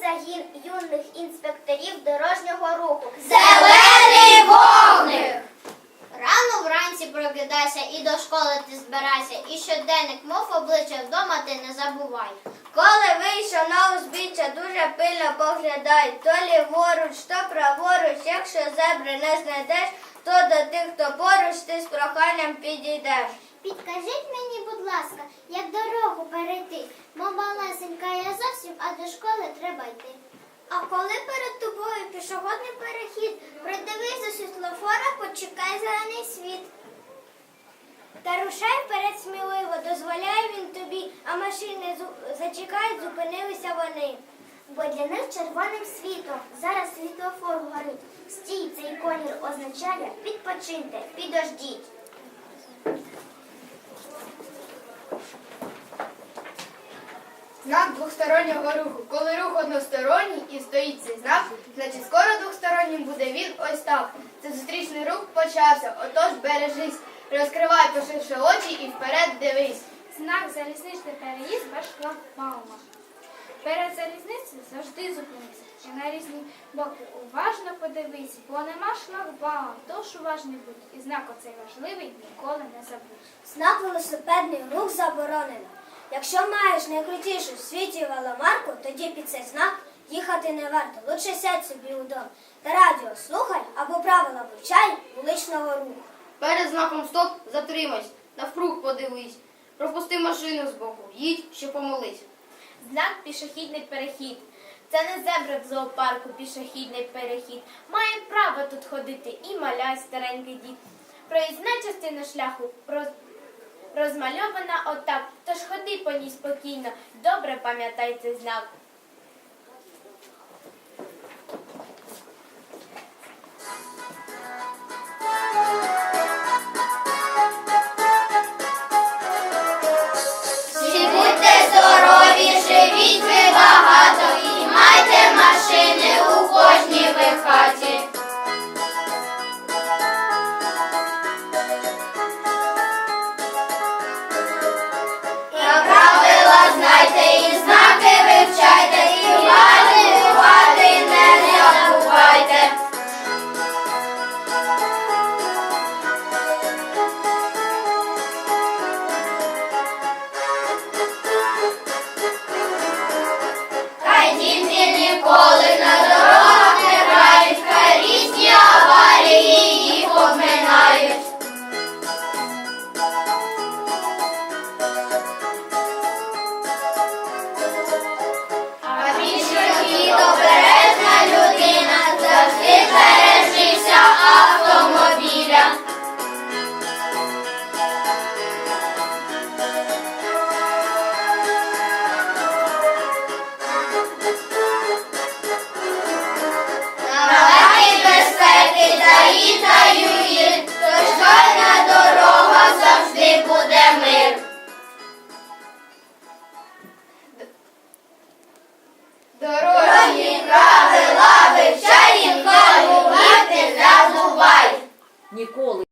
загін юних інспекторів дорожнього руху. Зелений вогник! Рано вранці прокидайся і до школи ти збирайся, і щоденник мов обличчя вдома ти не забувай. Коли вийшов на узбіччя, дуже пильно поглядай, то ліворуч, то праворуч, якщо зебри не знайдеш, то до тих, хто поруч, ти з проханням підійдеш. Підкажіть мені, будь ласка, як дорогу перейти, бо малесенька я до школи треба йти. А коли перед тобою пішохідний перехід, придивись до світлофора, почекай зелений світ. Та рушай вперед сміливо, дозволяє він тобі, а машини зачекають, зупинилися вони. Бо для них червоним світом зараз світлофор горить. Стій, цей колір означає відпочиньте, підождіть. Знак двостороннього руху. Коли рух односторонній і стоїть цей знак, значить скоро двостороннім буде він ось так. Це зустрічний рух почався, отож бережись. Розкривай поширше очі і вперед дивись. Знак залізничний переїзд без шлагбаума. Перед залізницею завжди зупинися і на різні боки уважно подивись, бо нема шлагбаума, тож уважний будь. І знак оцей важливий ніколи не забудь. Знак велосипедний рух заборонено. Якщо маєш найкрутішу в світі веломарку, тоді під цей знак їхати не варто. Лучше сядь собі удома. Та радіо слухай або правила вивчай вуличного руху. Перед знаком стоп затримайся, навкруг подивись. Пропусти машину з боку, їдь, що помолись. Знак пішохідний перехід. Це не зебра в зоопарку, пішохідний перехід. Має право тут ходити і маля, старенький дід. Проїзна частина шляху роз- розмальована отак. Ходи по ній спокійно, добре пам'ятай цей знак. Живіть ви багато Дорожні правила вивчай, ніколи не забувай. Ніколи.